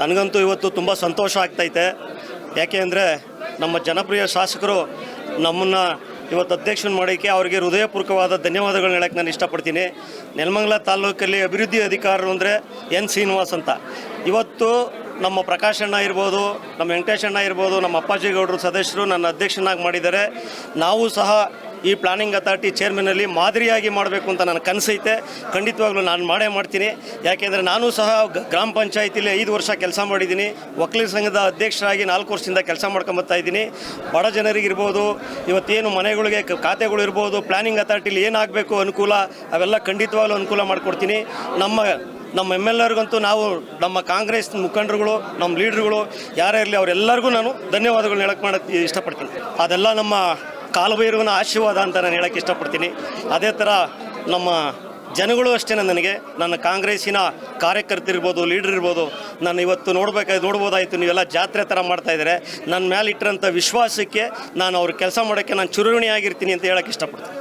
ನನಗಂತೂ ಇವತ್ತು ತುಂಬ ಸಂತೋಷ ಆಗ್ತೈತೆ. ಯಾಕೆ ಅಂದರೆ ನಮ್ಮ ಜನಪ್ರಿಯ ಶಾಸಕರು ನಮ್ಮನ್ನು ಇವತ್ತು ಅಧ್ಯಕ್ಷನ ಮಾಡೋಕ್ಕೆ ಅವರಿಗೆ ಹೃದಯಪೂರ್ವಕವಾದ ಧನ್ಯವಾದಗಳನ್ನ ಹೇಳಕ್ಕೆ ನಾನು ಇಷ್ಟಪಡ್ತೀನಿ. ನೆಲಮಂಗಲ ತಾಲೂಕಲ್ಲಿ ಅಭಿವೃದ್ಧಿ ಅಧಿಕಾರರು ಅಂದರೆ ಎನ್ ಶ್ರೀನಿವಾಸ್ ಅಂತ. ಇವತ್ತು ನಮ್ಮ ಪ್ರಕಾಶ್ ಅಣ್ಣ ಇರ್ಬೋದು, ನಮ್ಮ ವೆಂಕಟೇಶ್ ಅಣ್ಣ ಇರ್ಬೋದು, ನಮ್ಮ ಅಪ್ಪಾಜಿ ಗೌಡರು ಸದಸ್ಯರು ನನ್ನ ಅಧ್ಯಕ್ಷನಾಗಿ ಮಾಡಿದ್ದಾರೆ. ನಾವು ಸಹ ಈ ಪ್ಲಾನಿಂಗ್ ಅಥಾರಿಟಿ ಚೇರ್ಮನಲ್ಲಿ ಮಾದರಿಯಾಗಿ ಮಾಡಬೇಕು ಅಂತ ನನ್ನ ಕನಸೈತೆ. ಖಂಡಿತವಾಗ್ಲೂ ನಾನು ಮಾಡೇ ಮಾಡ್ತೀನಿ. ಯಾಕೆಂದರೆ ನಾನು ಸಹ ಗ್ರಾಮ ಪಂಚಾಯತಿಲಿ ಐದು ವರ್ಷ ಕೆಲಸ ಮಾಡಿದ್ದೀನಿ. ವಕೀಲರ ಸಂಘದ ಅಧ್ಯಕ್ಷರಾಗಿ ನಾಲ್ಕು ವರ್ಷದಿಂದ ಕೆಲಸ ಮಾಡ್ಕೊಂಬತ್ತಾ ಇದ್ದೀನಿ. ಬಡ ಜನರಿಗಿರ್ಬೋದು ಇವತ್ತೇನು ಮನೆಗಳಿಗೆ ಖಾತೆಗಳು ಇರ್ಬೋದು ಪ್ಲಾನಿಂಗ್ ಅಥಾರಿಟಿಲಿ ಏನಾಗಬೇಕು ಅನುಕೂಲ, ಅವೆಲ್ಲ ಖಂಡಿತವಾಗ್ಲೂ ಅನುಕೂಲ ಮಾಡಿಕೊಡ್ತೀನಿ. ನಮ್ಮ ನಮ್ಮ ಎಂ ಎಲ್ ಎರ್ಗಂತೂ ನಾವು ನಮ್ಮ ಕಾಂಗ್ರೆಸ್ ಮುಖಂಡರುಗಳು, ನಮ್ಮ ಲೀಡ್ರುಗಳು ಯಾರೇ ಇರಲಿ ಅವರೆಲ್ಲರಿಗೂ ನಾನು ಧನ್ಯವಾದಗಳನ್ನ ಹೇಳಕ್ಕೆ ಮಾಡೋಕ್ಕೆ ಇಷ್ಟಪಡ್ತೀನಿ. ಅದೆಲ್ಲ ನಮ್ಮ ಕಾಲಭೈರವನ ಆಶೀರ್ವಾದ ಅಂತ ನಾನು ಹೇಳಕ್ಕೆ ಇಷ್ಟಪಡ್ತೀನಿ. ಅದೇ ಥರ ನಮ್ಮ ಜನಗಳು ಅಷ್ಟೇ ನನಗೆ. ನನ್ನ ಕಾಂಗ್ರೆಸ್ಸಿನ ಕಾರ್ಯಕರ್ತರಿರ್ಬೋದು ಲೀಡರ್ ಇರ್ಬೋದು ನಾನು ಇವತ್ತು ನೋಡಬೇಕಾಯ್ತು ನೋಡ್ಬೋದಾಯಿತು, ನೀವೆಲ್ಲ ಜಾತ್ರೆ ಥರ ಮಾಡ್ತಾ ಇದ್ದಾರೆ. ನನ್ನ ಮೇಲೆ ಇಟ್ಟಿರೋಂಥ ವಿಶ್ವಾಸಕ್ಕೆ ನಾನು ಅವ್ರ ಕೆಲಸ ಮಾಡೋಕ್ಕೆ ನಾನು ಚುರುವಣಿ ಆಗಿರ್ತೀನಿ ಅಂತ ಹೇಳಕ್ಕೆ ಇಷ್ಟಪಡ್ತೀನಿ.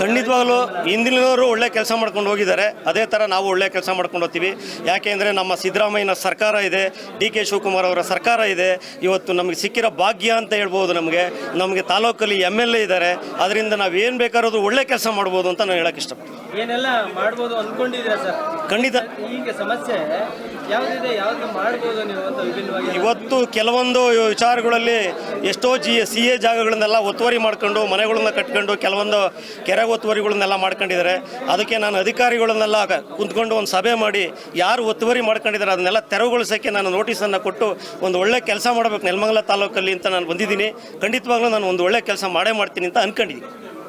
ಖಂಡಿತವಾಗ್ಲೂ ಹಿಂದಿನವರು ಒಳ್ಳೆ ಕೆಲಸ ಮಾಡ್ಕೊಂಡು ಹೋಗಿದ್ದಾರೆ. ಅದೇ ಥರ ನಾವು ಒಳ್ಳೆ ಕೆಲಸ ಮಾಡ್ಕೊಂಡು ಹೋಗ್ತೀವಿ. ಯಾಕೆಂದ್ರೆ ನಮ್ಮ ಸಿದ್ದರಾಮಯ್ಯನ ಸರ್ಕಾರ ಇದೆ ಡಿ ಕೆ ಶಿವಕುಮಾರ್ ಅವರ ಸರ್ಕಾರ ಇದೆ. ಇವತ್ತು ನಮಗೆ ಸಿಕ್ಕಿರೋ ಭಾಗ್ಯ ಅಂತ ಹೇಳ್ಬೋದು ನಮಗೆ. ನಮಗೆ ತಾಲೂಕಲ್ಲಿ ಎಂ ಎಲ್ ಎ ಇದ್ದಾರೆ. ಅದರಿಂದ ನಾವು ಏನು ಬೇಕಾದ್ರೂ ಒಳ್ಳೆ ಕೆಲಸ ಮಾಡ್ಬೋದು ಅಂತ ನಾನು ಹೇಳಕ್ಕೆ ಇಷ್ಟಪಡ್ತೀನಿ. ಏನೆಲ್ಲ ಮಾಡ್ಬೋದು ಅಂದ್ಕೊಂಡಿದ್ದೀರಾ ಸರ್? ಖಂಡಿತ. ಈಗ ಸಮಸ್ಯೆ ಯಾವ್ದಿದೆ ಯಾವ್ದು ಮಾಡ್ಬೋದು ನೀವು ಅಂತ ವಿಭಿನ್ನವಾಗಿ? ಇವತ್ತು ಕೆಲವೊಂದು ವಿಚಾರಗಳಲ್ಲಿ ಎಷ್ಟೋ ಜಿ ಸಿ ಎ ಜಾಗಗಳನ್ನೆಲ್ಲ ಒತ್ತುವರಿ ಮಾಡ್ಕೊಂಡು, ಮನೆಗಳನ್ನ ಕಟ್ಕೊಂಡು, ಕೆಲವೊಂದು ಕೆರೆ ಒತ್ತುವರಿಗಳನ್ನೆಲ್ಲ ಮಾಡ್ಕೊಂಡಿದ್ದಾರೆ. ಅದಕ್ಕೆ ನಾನು ಅಧಿಕಾರಿಗಳನ್ನೆಲ್ಲ ಕುಂತ್ಕೊಂಡು ಒಂದು ಸಭೆ ಮಾಡಿ, ಯಾರು ಒತ್ತುವರಿ ಮಾಡ್ಕೊಂಡಿದ್ದಾರೆ ಅದನ್ನೆಲ್ಲ ತೆರವುಗೊಳಿಸೋಕ್ಕೆ ನಾನು ನೋಟಿಸನ್ನು ಕೊಟ್ಟು ಒಂದು ಒಳ್ಳೆ ಕೆಲಸ ಮಾಡಬೇಕು ನೆಲಮಂಗಲ ತಾಲೂಕಲ್ಲಿ ಅಂತ ನಾನು ಬಂದಿದ್ದೀನಿ. ಖಂಡಿತವಾಗ್ಲೂ ನಾನು ಒಂದು ಒಳ್ಳೆ ಕೆಲಸ ಮಾಡೇ ಮಾಡ್ತೀನಿ ಅಂತ ಅನ್ಕೊಂಡಿದ್ದೀನಿ.